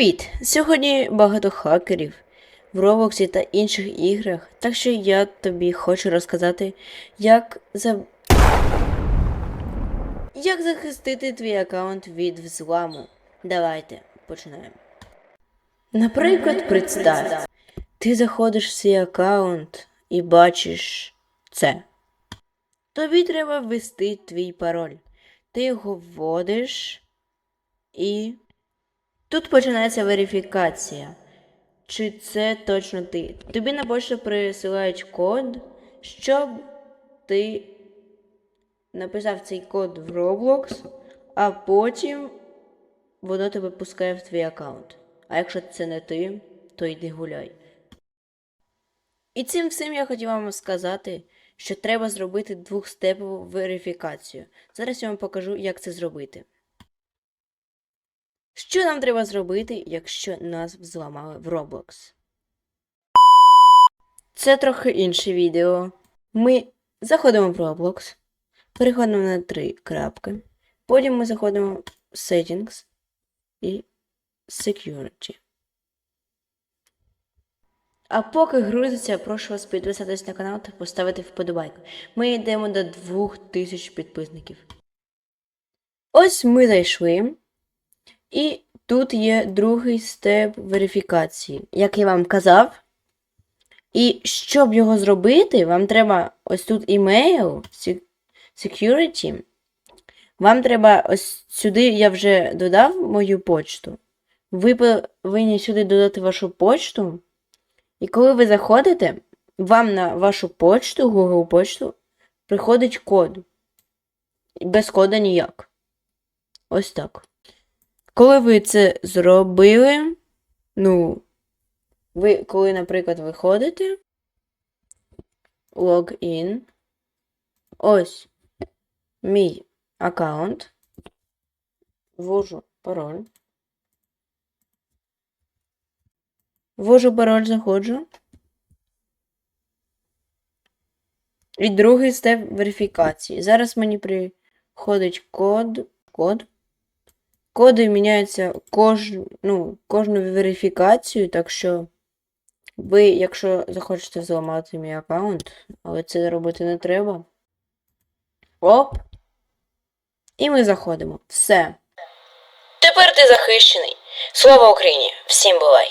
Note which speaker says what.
Speaker 1: Привіт! Сьогодні багато хакерів в Роблоксі та інших іграх, так що я тобі хочу розказати, як за... Як захистити твій аккаунт від взламу. Давайте починаємо. Наприклад, представ, ти заходиш в свій аккаунт і бачиш це. Тобі треба ввести твій пароль. Ти його вводиш і. Тут починається верифікація. Чи це точно ти? Тобі на пошту присилають код, щоб ти написав цей код в Roblox, а потім воно тебе пускає в твій аккаунт. А якщо це не ти, то йди гуляй. І цим всім я хотів вам сказати, що треба зробити двохстепову верифікацію. Зараз я вам покажу, як це зробити. Що нам треба зробити, якщо нас взламали в Roblox? Це трохи інше відео. Ми заходимо в Roblox, переходимо на три крапки. Потім ми заходимо в Settings і Security. А поки грузиться, прошу вас підписатись на канал та поставити вподобайку. Ми йдемо до 2000 підписників. Ось ми зайшли. І тут є другий степ верифікації, як я вам казав. І щоб його зробити, вам треба ось тут email, security. Вам треба ось сюди я вже додав мою почту. Ви повинні сюди додати вашу почту. І коли ви заходите, вам на вашу почту, Google почту, приходить код. Без кода ніяк. Ось так. Коли ви це зробили, ну, ви, коли, наприклад, виходите, логін, ось мій аккаунт, ввожу пароль. Ввожу пароль, заходжу. І другий степ верифікації. Зараз мені приходить код. код. Коди міняються кож, ну, кожну верифікацію, так що ви, якщо захочете зламати мій аккаунт, але це робити не треба. Оп. І ми заходимо. Все. Тепер ти захищений. Слава Україні! Всім бувай!